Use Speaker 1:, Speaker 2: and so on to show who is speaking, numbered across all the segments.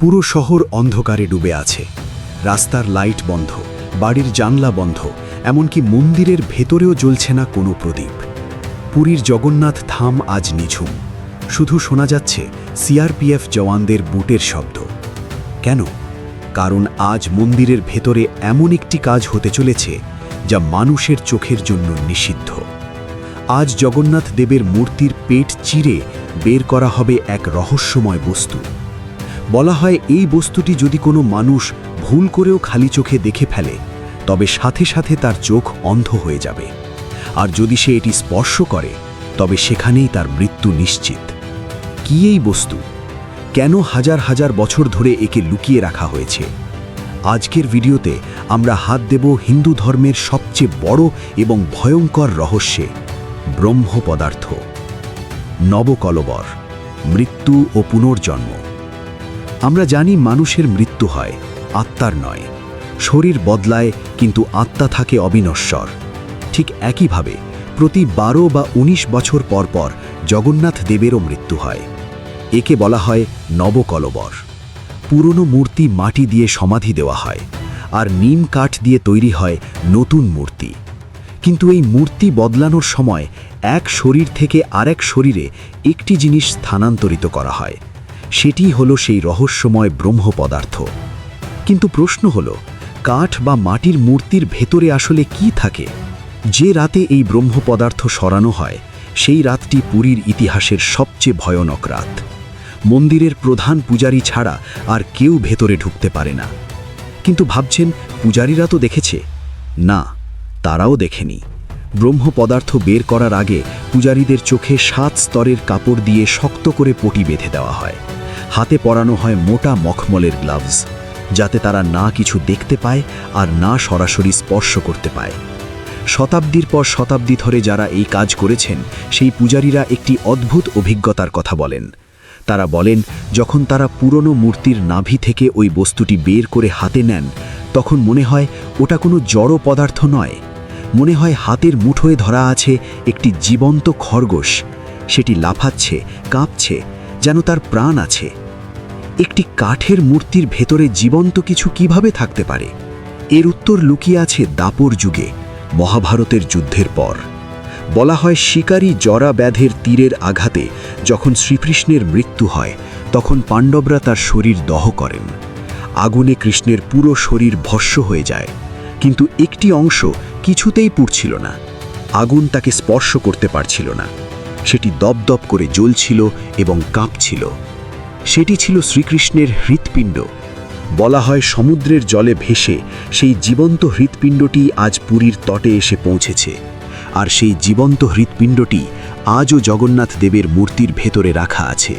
Speaker 1: পুরো শহর অন্ধকারে ডুবে আছে। রাস্তার লাইট বন্ধ, বাড়ির জানলা বন্ধ, এমনকি মন্দিরের ভেতরেও জ্বলছে না কোনো প্রদীপ। পুরীর জগন্নাথ থাম আজ নিঝুম। শুধু শোনা যাচ্ছে সিআরপিএফ জওয়ানদের বুটের শব্দ। কেন? কারণ আজ মন্দিরের ভেতরে এমন একটি কাজ হতে চলেছে, যা মানুষের চোখের জন্য নিষিদ্ধ। আজ জগন্নাথ দেবের মূর্তির পেট চিরে বের করা হবে এক রহস্যময় বস্তু। বলা হয় এই বস্তুটি যদি কোনো মানুষ ভুল করেও খালি চোখে দেখে ফেলে, তবে সাথে সাথে তার চোখ অন্ধ হয়ে যাবে। আর যদি সে এটি স্পর্শ করে, তবে সেখানেই তার মৃত্যু নিশ্চিত। কি এই বস্তু? কেন হাজার হাজার বছর ধরে একে লুকিয়ে রাখা হয়েছে? আজকের ভিডিওতে আমরা হাত দেব হিন্দু ধর্মের সবচেয়ে বড় এবং ভয়ঙ্কর রহস্যে ব্রহ্ম পদার্থ নবকলবর, মৃত্যু ও পুনর্জন্ম। আমরা জানি মানুষের মৃত্যু হয়, আত্মার নয়। শরীর বদলায়, কিন্তু আত্মা থাকে অবিনশ্বর। ঠিক একইভাবে প্রতি বারো বা ১৯ বছর পর পর জগন্নাথ দেবেরও মৃত্যু হয়। একে বলা হয় নবকলবর। পুরনো মূর্তি মাটি দিয়ে সমাধি দেওয়া হয়, আর নিম কাঠ দিয়ে তৈরি হয় নতুন মূর্তি। কিন্তু এই মূর্তি বদলানোর সময় এক শরীর থেকে আরেক শরীরে একটি জিনিস স্থানান্তরিত করা হয় সেটি হলো সেই রহস্যময় ব্রহ্ম পদার্থ কিন্তু প্রশ্ন হলো, কাঠ বা মাটির মূর্তির ভেতরে আসলে কি থাকে? যে রাতে এই ব্রহ্ম পদার্থ সরানো হয়, সেই রাতটি পুরীর ইতিহাসের সবচেয়ে ভয়ানক রাত। মন্দিরের প্রধান পূজারী ছাড়া আর কেউ ভেতরে ঢুকতে পারে না। কিন্তু ভাবছেন, পূজারীরা তো দেখেছে। না, তারাও দেখেনি। ব্রহ্ম পদার্থ বের করার আগে পূজারীদের চোখে সাত স্তরের কাপড় দিয়ে শক্ত করে পটি বেঁধে দেওয়া হয়। হাতে পরানো হয় মোটা মখমলের গ্লাভস যাতে তারা না কিছু দেখতে পায় আর না সরাসরি স্পর্শ করতে পায়। শতাব্দীর পর শতাব্দী ধরে যারা এই কাজ করেছেন, সেই পূজারীরা একটি অদ্ভুত অভিজ্ঞতার কথা বলেন। তারা বলেন, যখন তারা পুরনো মূর্তির নাভি থেকে ওই বস্তুটি বের করে হাতে নেন, তখন মনে হয় ওটা কোনো জড় পদার্থ নয়। মনে হয় হাতের মুঠোয় ধরা আছে একটি জীবন্ত খরগোশ। সেটি লাফাচ্ছে, কাঁপছে, যেন তার প্রাণ আছে। একটি কাঠের মূর্তির ভেতরে জীবন্ত কিছু কীভাবে থাকতে পারে? এর উত্তর লুকিয়ে আছে দাপর যুগে, মহাভারতের যুদ্ধের পর। বলা হয় শিকারী জরা ব্যাধের তীরের আঘাতে যখন শ্রীকৃষ্ণের মৃত্যু হয়, তখন পাণ্ডবরা তার শরীর দহ করেন। আগুনে কৃষ্ণের পুরো শরীর ভস্য হয়ে যায়। কিন্তু একটি অংশ কিছুতেই পুড়ছিল না। আগুন তাকে স্পর্শ করতে পারছিল না। সেটি দপদপ করে জ্বলছিল এবং কাঁপছিল। সেটি ছিল শ্রীকৃষ্ণের হৃৎপিণ্ড। বলা হয় সমুদ্রের জলে ভেসে সেই জীবন্ত হৃৎপিণ্ডটি আজ পুরীর তটে এসে পৌঁছেছে। আর সেই জীবন্ত হৃৎপিণ্ডটি আজও জগন্নাথ দেবের মূর্তির ভেতরে রাখা আছে।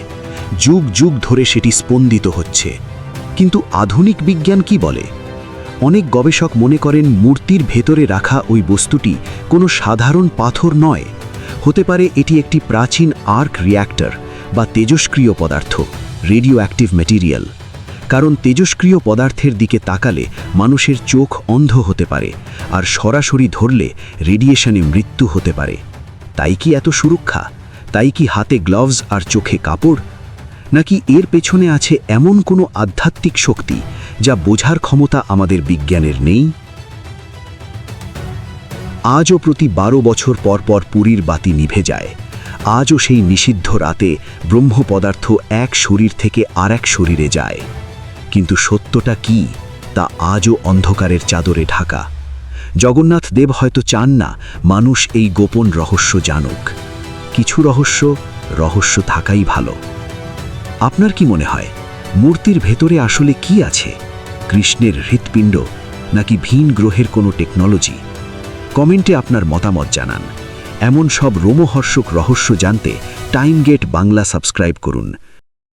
Speaker 1: যুগ যুগ ধরে সেটি স্পন্দিত হচ্ছে। কিন্তু আধুনিক বিজ্ঞান কি বলে? অনেক গবেষক মনে করেন মূর্তির ভেতরে রাখা ওই বস্তুটি কোনো সাধারণ পাথর নয়। হতে পারে এটি একটি প্রাচীন আর্ক রিয়্যাক্টর বা তেজস্ক্রিয় পদার্থ রেডিও অ্যাক্টিভ ম্যাটেরিয়াল। কারণ তেজস্ক্রিয় পদার্থের দিকে তাকালে মানুষের চোখ অন্ধ হতে পারে আর সরাসরি ধরলে রেডিয়েশনে মৃত্যু হতে পারে। তাই কি এত সুরক্ষা? তাই কি হাতে গ্লাভস আর চোখে কাপড়? নাকি এর পেছনে আছে এমন কোনো আধ্যাত্মিক শক্তি যা বোঝার ক্ষমতা আমাদের বিজ্ঞানের নেই, আজও প্রতি বারো বছর পর পর পুরীর বাতি নিভে যায়। আজও সেই নিষিদ্ধ রাতে ব্রহ্ম পদার্থ এক শরীর থেকে আর এক শরীরে যায়। কিন্তু সত্যটা কি তা আজও অন্ধকারের চাদরে ঢাকা। জগন্নাথ দেব হয়তো চান না মানুষ এই গোপন রহস্য জানুক। কিছু রহস্য রহস্য থাকাই ভালো। আপনার কি মনে হয়, মূর্তির ভেতরে আসলে কি আছে? কৃষ্ণের হৃৎপিণ্ড নাকি ভিন গ্রহের কোনো টেকনোলজি কমেন্টে আপনার মতামত জানান। এমন সব রোমহর্ষক রহস্য জানতে টাইম গেট বাংলা সাবস্ক্রাইব করুন।